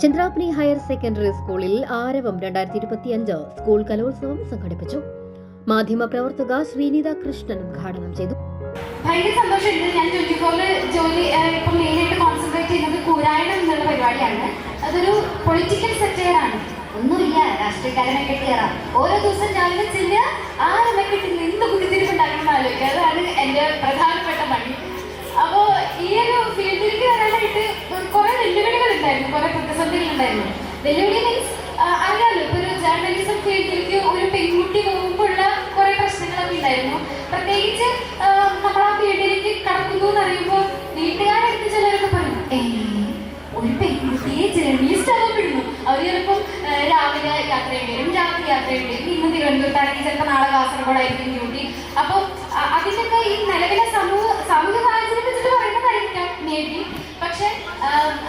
ചന്ദ്രാപ്നി higher secondary സ്കൂളിൽ ആരവം രണ്ടായിരത്തി ഇരുപത്തി അഞ്ച് സ്കൂൾ കലോത്സവം സംഘടിപ്പിച്ചു. മാധ്യമപ്രവർത്തക ശ്രീനിത കൃഷ്ണൻ ഉദ്ഘാടനം ചെയ്തു. ഭയങ്കര സന്തോഷമുണ്ട് ഞാൻ ട്വന്റി ഫോറിൽ ജോലി ആ, ഇപ്പം മെയിനായിട്ട് കോൺസെൻട്രേറ്റ് ചെയ്യുന്നത് കൂരായണം എന്നുള്ള പരിപാടിയാണ്. അതൊരു പൊളിറ്റിക്കൽ സെറ്റയർ ഒന്നുമില്ല രാഷ്ട്രീയക്കാരനെ കെട്ടിയറാം. ഓരോ ദിവസം രാവിലെ ചെല്ലുക ആരെന്നെ കിട്ടുന്ന നിന്ന് കുത്തിരിപ്പ് ഉണ്ടാക്കണം ആലോചിക്കുക. അതാണ് എന്റെ പ്രധാനപ്പെട്ട പണി. അപ്പോ ഈ ഒരു ഫീൽഡിലേക്ക് വരാനായിട്ട് കുറെ വെല്ലുവിളികൾ ഉണ്ടായിരുന്നു കുറെ പ്രതിസന്ധികൾ ഉണ്ടായിരുന്നു. വെല്ലുവിളി മീൻസ് അറിയാലോ ഇപ്പൊ ഒരു ജേർണലിസം ഫീൽഡിലേക്ക് ഒരു പെൺകുട്ടി പോകുമ്പോഴുള്ള കുറെ പ്രശ്നങ്ങളൊക്കെ ഉണ്ടായിരുന്നു. പ്രത്യേകിച്ച് നമ്മൾ ആ ഫീൽഡിലേക്ക് കടക്കുന്നു എന്ന് അറിയുമ്പോൾ വീട്ടുകാരെടുത്ത് ചിലരൊക്കെ പറഞ്ഞു "ഏയ്, ഒരു പെൺകുട്ടിയെ ജേർണലിസ്റ്റ് ആവാൻ അവർ ചിലപ്പോൾ രാവിലെ യാത്ര വരും രാത്രി യാത്ര ചെയ്യേണ്ടി വരും ഇന്ന് തിരുവനന്തപുരത്താണെങ്കിൽ ചിലപ്പോൾ നാളെ കാസർഗോഡായിരിക്കും ഡ്യൂട്ടി. അപ്പോൾ അതിനൊക്കെ ഈ നിലവിലെ ബി പക്ഷെ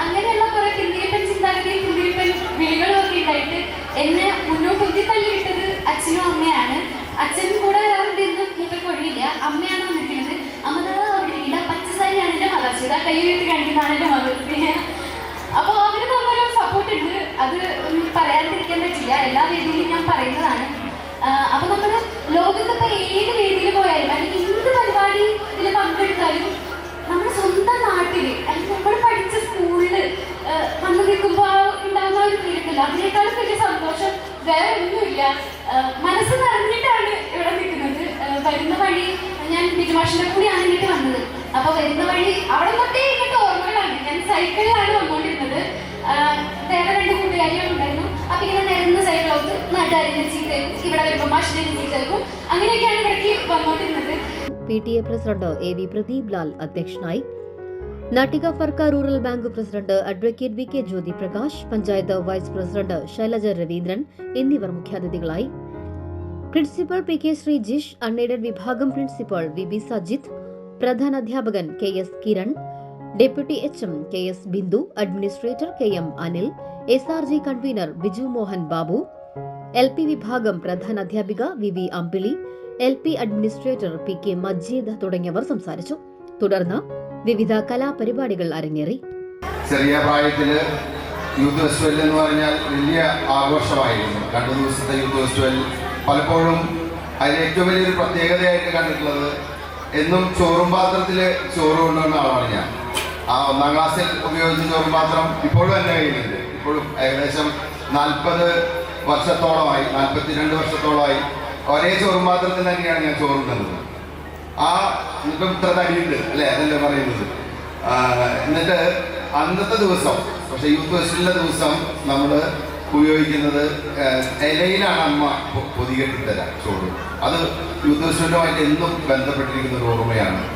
അങ്ങനെയുള്ള കുറെ കിന്തിരിപ്പൻ ചിന്താഗതിയും കിന്തിരിപ്പൻ വിളികളും ഒക്കെ ഉണ്ടായിട്ട് എന്നെ മുന്നോട്ട് ഉന്തി തള്ളിയിട്ടത് അച്ഛനും അമ്മയാണ്. അച്ഛൻ കൂടെ വരാറുണ്ട് എന്ന് മൂപ്പർക്ക് ഒഴിയില്ല അമ്മയാണ് വന്നിരിക്കുന്നത്. അമ്മ ദാ അവിടെ ഇല്ല പച്ചസാരിയാണ് എന്റെ മകൾ. ഇതാ കൈ വീട്ട് കാണിക്കുന്നതാണ് എന്റെ മകൾ. അപ്പോൾ അവർ തമ്മിലൊരു സപ്പോർട്ട് ഉണ്ട്. അത് പറയാതിരിക്കാൻ പറ്റില്ല. എല്ലാ വേദിയിലും ഞാൻ പറയുന്നതാണ്. അപ്പൊ അപ്പൊ ഫീലില്ല അതിനേക്കാളും വലിയ സന്തോഷം വേറെ ഒന്നുമില്ല. മനസ്സ് നിറഞ്ഞിട്ടാണ് ഇവിടെ നിൽക്കുന്നത്. വരുന്ന വഴി ഞാൻ ബിജുമാഷിന്റെ കൂടി ഇങ്ങോട്ട് വന്നത്. അപ്പൊ വരുന്ന വഴി അവിടെ തൊട്ടേ ഇങ്ങോട്ട് ഓർമ്മകളാണ്. ഞാൻ സൈക്കിളിലാണ് വന്നുകൊണ്ടിരുന്നത്. വേറെ രണ്ട് കൂട്ടുകാരികൾ ഉണ്ടായിരുന്നു. അപ്പൊ ഇങ്ങനെ നിരന്ന സൈക്കിളോട്ട് നാട്ടുകാരിനെ ചീത്തേക്കും ഇവിടെ വരുമ്പോൾ മാഷിനെ ചീത്തേക്കും അങ്ങനെയൊക്കെയാണ് ഇവിടേക്ക് വന്നുകൊണ്ടിരുന്നത്. P T A president A V Pradeep Lal അധ്യക്ഷനായി Nattika Firka rural bank president advocate V K Jyothi Prakash panchayat vice president Shailaja Raveendran എന്നിവർ മുഖ്യാതിഥികളായി. Principal P K Sreejish unaided വിഭാഗം പ്രിൻസിപ്പൽ വി ബി സജിത് പ്രധാന അധ്യാപകൻ K S Kiran deputy H M K S Bindu administrator K M Anil S R G convener Biju Mohan Babu L P വിഭാഗം പ്രധാന അധ്യാപിക V V Ambili L P administrator P K Majeed തുടങ്ങിയവർ സംസാരിച്ചു. തുടർന്ന് വിവിധ കലാപരിപാടികൾ അരങ്ങേറി. ചെറിയ പ്രായത്തിൽ യൂത്ത് ഫെസ്റ്റിവൽ എന്ന് പറഞ്ഞാൽ വലിയ ആഘോഷമായിരുന്നു. രണ്ട് ദിവസത്തെ യൂത്ത് ഫെസ്റ്റിവൽ പലപ്പോഴും അതിന് ഏറ്റവും വലിയൊരു പ്രത്യേകതയായിട്ട് കണ്ടിട്ടുള്ളത് എന്നും ചോറും പാത്രത്തിൽ ചോറ് കൊണ്ടുവന്ന ആളാണ് ഞാൻ. ആ ഒന്നാം ക്ലാസ്സിൽ ഉപയോഗിച്ച ചോറും പാത്രം ഇപ്പോഴും എന്റെ കയ്യിലുണ്ട്. ഇപ്പോഴും ഏകദേശം നാൽപ്പത് വർഷത്തോളമായി നാൽപ്പത്തിരണ്ട് വർഷത്തോളമായി ഒരേ ചോറും പാത്രത്തിൽ തന്നെയാണ് ഞാൻ ചോറുണ്ടുന്നത്. ആ ഇപ്പം ഇത്ര തടിയുണ്ട് അല്ലേ? അതല്ലേ പറയുന്നത്. എന്നിട്ട് അന്നത്തെ ദിവസം പക്ഷെ യൂത്ത് ഫെസ്റ്റിവലിന്റെ ദിവസം നമ്മൾ ഉപയോഗിക്കുന്നത് ഇലയിലാണ് അമ്മ പൊ- പൊതികെട്ടി തരാം ചോറ്. അത് യൂത്ത് ഫെസ്റ്റിവലുമായിട്ട് എന്നും ബന്ധപ്പെട്ടിരിക്കുന്ന ഒരു ഓർമ്മയാണ്.